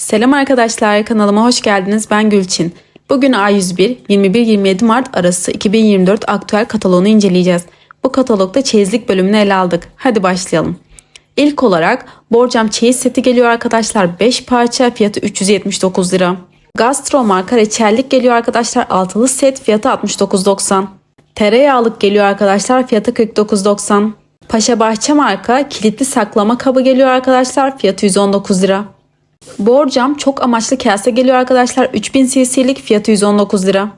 Selam arkadaşlar kanalıma hoş geldiniz ben Gülçin. Bugün A101 21-27 Mart arası 2024 aktüel kataloğunu inceleyeceğiz. Bu katalogda çeyizlik bölümünü ele aldık. Hadi başlayalım. İlk olarak borcam çeyiz seti geliyor arkadaşlar 5 parça fiyatı 379 lira. Gastro marka reçellik geliyor arkadaşlar altılı set fiyatı 69.90. Tereyağlık geliyor arkadaşlar fiyatı 49.90. Paşa Bahçe marka kilitli saklama kabı geliyor arkadaşlar fiyatı 119 lira. Borcam çok amaçlı kase geliyor arkadaşlar 3000 cc'lik fiyatı 119 lira.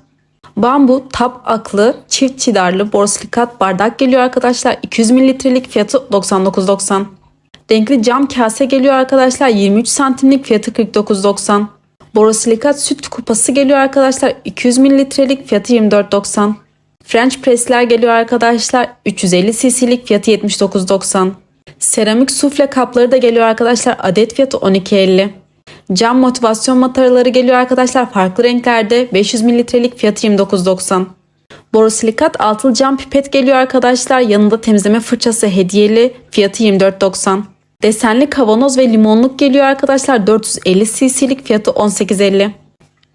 Bambu tap aklı çift çidarlı borosilikat bardak geliyor arkadaşlar 200 mililitrelik fiyatı 99.90. Renkli cam kase geliyor arkadaşlar 23 santimlik fiyatı 49.90. Borosilikat süt kupası geliyor arkadaşlar 200 mililitrelik fiyatı 24.90. French press'ler geliyor arkadaşlar 350 cc'lik fiyatı 79.90. Seramik sufle kapları da geliyor arkadaşlar adet fiyatı 12.50. Cam motivasyon mataraları geliyor arkadaşlar farklı renklerde 500 mililitrelik fiyatı 29.90. Borosilikat altılı cam pipet geliyor arkadaşlar yanında temizleme fırçası hediyeli fiyatı 24.90. Desenli kavanoz ve limonluk geliyor arkadaşlar 450 cc'lik fiyatı 18.50.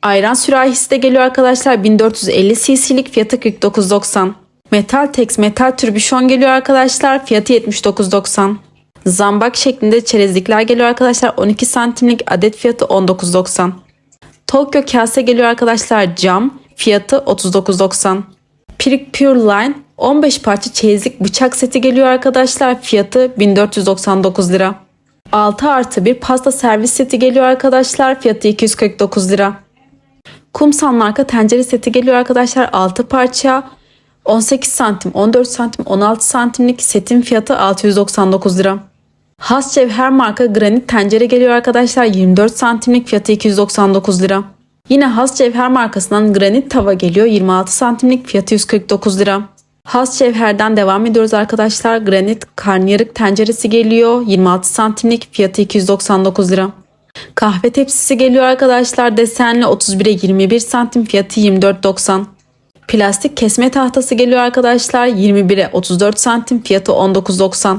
Ayran sürahisi de geliyor arkadaşlar 1450 cc'lik fiyatı 49.90. Metal Tex metal türbüşon geliyor arkadaşlar fiyatı 79.90. Zambak şeklinde çerezlikler geliyor arkadaşlar 12 santimlik adet fiyatı 19.90. Tokyo kase geliyor arkadaşlar cam fiyatı 39.90. Pirik Pure Line 15 parça çeyizlik bıçak seti geliyor arkadaşlar fiyatı 1499 lira. 6 artı bir pasta servis seti geliyor arkadaşlar fiyatı 249 lira. Kumsal marka tencere seti geliyor arkadaşlar 6 parça 18 santim 14 santim 16 santimlik setin fiyatı 699 lira. Has Cevher marka granit tencere geliyor arkadaşlar 24 santimlik fiyatı 299 lira. Yine Has Cevher markasından granit tava geliyor 26 santimlik fiyatı 149 lira. Has Cevher'den devam ediyoruz arkadaşlar. Granit karnıyarık tenceresi geliyor 26 santimlik fiyatı 299 lira. Kahve tepsisi geliyor arkadaşlar desenli 31'e 21 santim fiyatı 24.90. Plastik kesme tahtası geliyor arkadaşlar 21'e 34 santim fiyatı 19.90.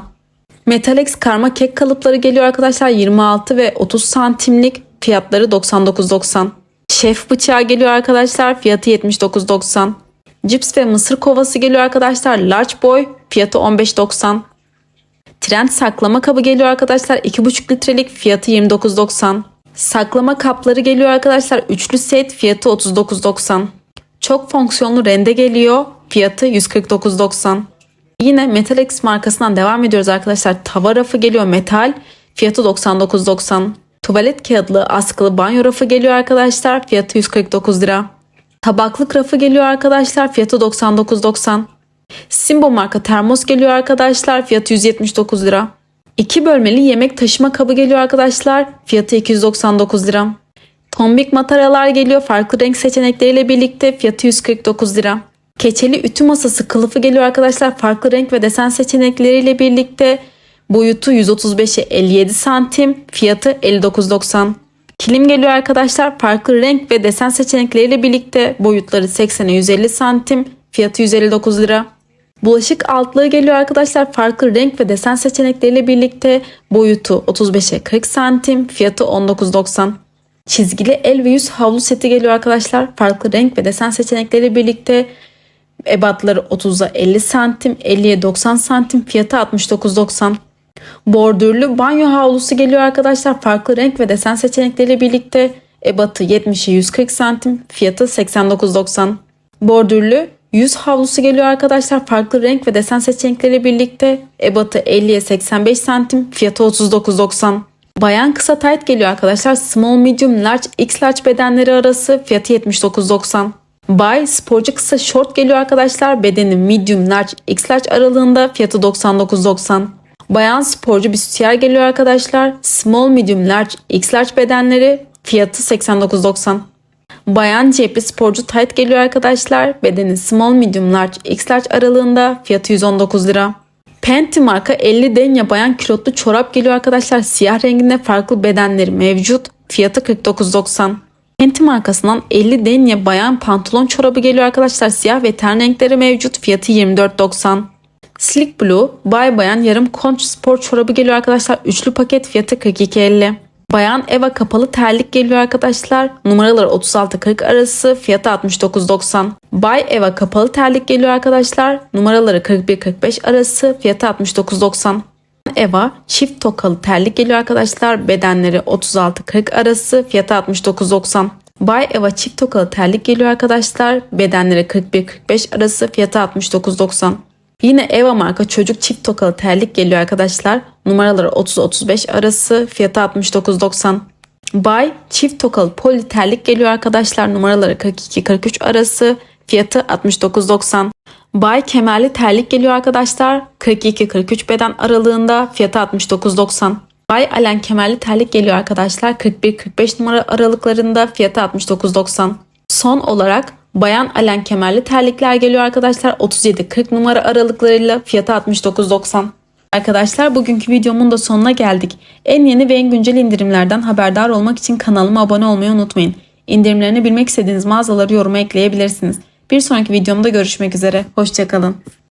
Metalex karma kek kalıpları geliyor arkadaşlar 26 ve 30 santimlik fiyatları 99.90. Şef bıçağı geliyor arkadaşlar fiyatı 79.90. Cips ve mısır kovası geliyor arkadaşlar large boy fiyatı 15.90. Trend saklama kabı geliyor arkadaşlar 2,5 litrelik fiyatı 29.90. Saklama kapları geliyor arkadaşlar üçlü set fiyatı 39.90. Çok fonksiyonlu rende geliyor fiyatı 149.90. Yine Metalex markasından devam ediyoruz arkadaşlar. Tava rafı geliyor metal fiyatı 99.90. Tuvalet kağıtlı askılı banyo rafı geliyor arkadaşlar fiyatı 149 lira. Tabaklık rafı geliyor arkadaşlar fiyatı 99.90. Simbo marka termos geliyor arkadaşlar fiyatı 179 lira. 2 bölmeli yemek taşıma kabı geliyor arkadaşlar fiyatı 299 lira. Tombik mataralar geliyor farklı renk seçenekleriyle birlikte fiyatı 149 lira. Keçeli ütü masası kılıfı geliyor arkadaşlar farklı renk ve desen seçenekleriyle birlikte boyutu 135'e 57 santim fiyatı 59.90. Kilim geliyor arkadaşlar farklı renk ve desen seçenekleriyle birlikte boyutları 80'e 150 santim fiyatı 159 lira. Bulaşık altlığı geliyor arkadaşlar farklı renk ve desen seçenekleriyle birlikte boyutu 35'e 40 santim fiyatı 19.90. Çizgili el ve yüz havlu seti geliyor arkadaşlar farklı renk ve desen seçenekleriyle birlikte ebatları 30'a 50 santim 50'ye 90 santim fiyatı 69.90. Bordürlü banyo havlusu geliyor arkadaşlar farklı renk ve desen seçenekleriyle birlikte ebatı 70'e 140 santim fiyatı 89.90. Bordürlü yüz havlusu geliyor arkadaşlar farklı renk ve desen seçenekleriyle birlikte ebatı 50'ye 85 santim fiyatı 39.90. Bayan kısa tight geliyor arkadaşlar small medium large x large bedenleri arası fiyatı 79.90. Bay sporcu kısa short geliyor arkadaşlar bedeni medium large x large aralığında fiyatı 99.90. Bayan sporcu bir sütiyer geliyor arkadaşlar. Small, medium, large, x large bedenleri fiyatı 89.90. Bayan cepli sporcu tight geliyor arkadaşlar. Bedeni small, medium, large, x large aralığında fiyatı 119 lira. Penti marka 50 denya bayan külotlu çorap geliyor arkadaşlar. Siyah renginde farklı bedenleri mevcut. Fiyatı 49.90. Penti markasından 50 denya bayan pantolon çorabı geliyor arkadaşlar. Siyah ve ten renkleri mevcut. Fiyatı 24.90. Slick Blue Bay Bayan yarım konç spor çorabı geliyor arkadaşlar. Üçlü paket fiyatı 42.50. Bayan Eva kapalı terlik geliyor arkadaşlar. Numaraları 36-40 arası fiyatı 69.90. Bay Eva kapalı terlik geliyor arkadaşlar. Numaraları 41-45 arası fiyatı 69.90. Eva çift tokalı terlik geliyor arkadaşlar. Bedenleri 36-40 arası fiyatı 69.90. Bay Eva çift tokalı terlik geliyor arkadaşlar. Bedenleri 41-45 arası fiyatı 69.90. Yine Eva marka çocuk çift tokalı terlik geliyor arkadaşlar. Numaraları 30-35 arası fiyatı 69.90. Bay çift tokalı poli terlik geliyor arkadaşlar. Numaraları 42-43 arası fiyatı 69.90. Bay kemerli terlik geliyor arkadaşlar. 42-43 beden aralığında fiyatı 69.90. Bay Alen kemerli terlik geliyor arkadaşlar. 41-45 numara aralıklarında fiyatı 69.90. Son olarak bayan alen kemerli terlikler geliyor arkadaşlar. 37-40 numara aralıklarıyla fiyatı 69.90. Arkadaşlar bugünkü videomun da sonuna geldik. En yeni ve en güncel indirimlerden haberdar olmak için kanalıma abone olmayı unutmayın. İndirimlerini bilmek istediğiniz mağazaları yoruma ekleyebilirsiniz. Bir sonraki videomda görüşmek üzere. Hoşçakalın.